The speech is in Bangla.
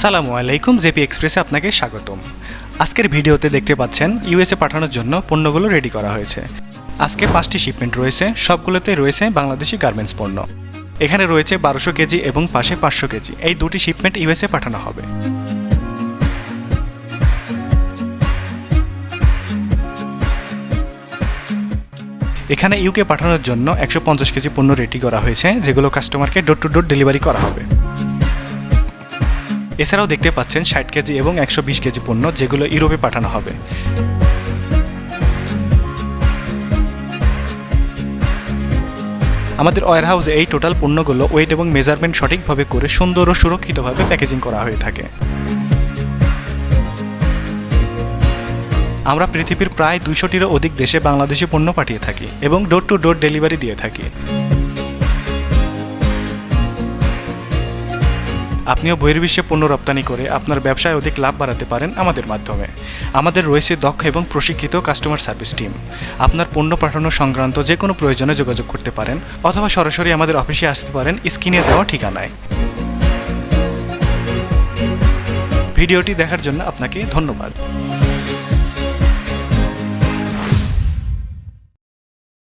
আসসালামু আলাইকুম, জেপি এক্সপ্রেসে আপনাকে স্বাগতম। আজকের ভিডিওতে দেখতে পাচ্ছেন, ইউএসএ পাঠানোর জন্য পণ্যগুলো রেডি করা হয়েছে। আজকে পাঁচটি শিপমেন্ট রয়েছে, সবগুলোতে রয়েছে বাংলাদেশি গার্মেন্টস পণ্য। এখানে রয়েছে বারোশো কেজি এবং পাশে পাঁচশো কেজি। এই দুটি শিপমেন্ট ইউএসএ পাঠানো হবে। এখানে ইউকে পাঠানোর জন্য একশো পঞ্চাশ কেজি পণ্য রেডি করা হয়েছে, যেগুলো কাস্টমারকে ডোর টু ডোর ডেলিভারি করা হবে। এছাড়াও দেখতে পাচ্ছেন ষাট কেজি এবং একশো বিশ কেজি পণ্য যেগুলো ইউরোপে পাঠানো হবে। আমাদের ওয়ার হাউসে এই টোটাল পণ্যগুলো ওয়েট এবং মেজারমেন্ট সঠিকভাবে করে সুন্দর ও সুরক্ষিতভাবে প্যাকেজিং করা হয়ে থাকে। আমরা পৃথিবীর প্রায় দুইশোটিরও অধিক দেশে বাংলাদেশি পণ্য পাঠিয়ে থাকি এবং ডোর টু ডোর ডেলিভারি দিয়ে থাকি। আপনিও বহির্বিশ্বে পণ্য রপ্তানি করে আপনার ব্যবসায় অধিক লাভ বাড়াতে পারেন আমাদের মাধ্যমে। আমাদের রয়েছে দক্ষ এবং প্রশিক্ষিত কাস্টমার সার্ভিস টিম আপনার পণ্য পাঠানো সংক্রান্ত যে কোনো প্রয়োজনে যোগাযোগ করতে পারেন অথবা সরাসরি আমাদের অফিসে আসতে পারেন স্ক্রিনে দেওয়া ঠিকানায়। ভিডিওটি দেখার জন্য আপনাকে ধন্যবাদ।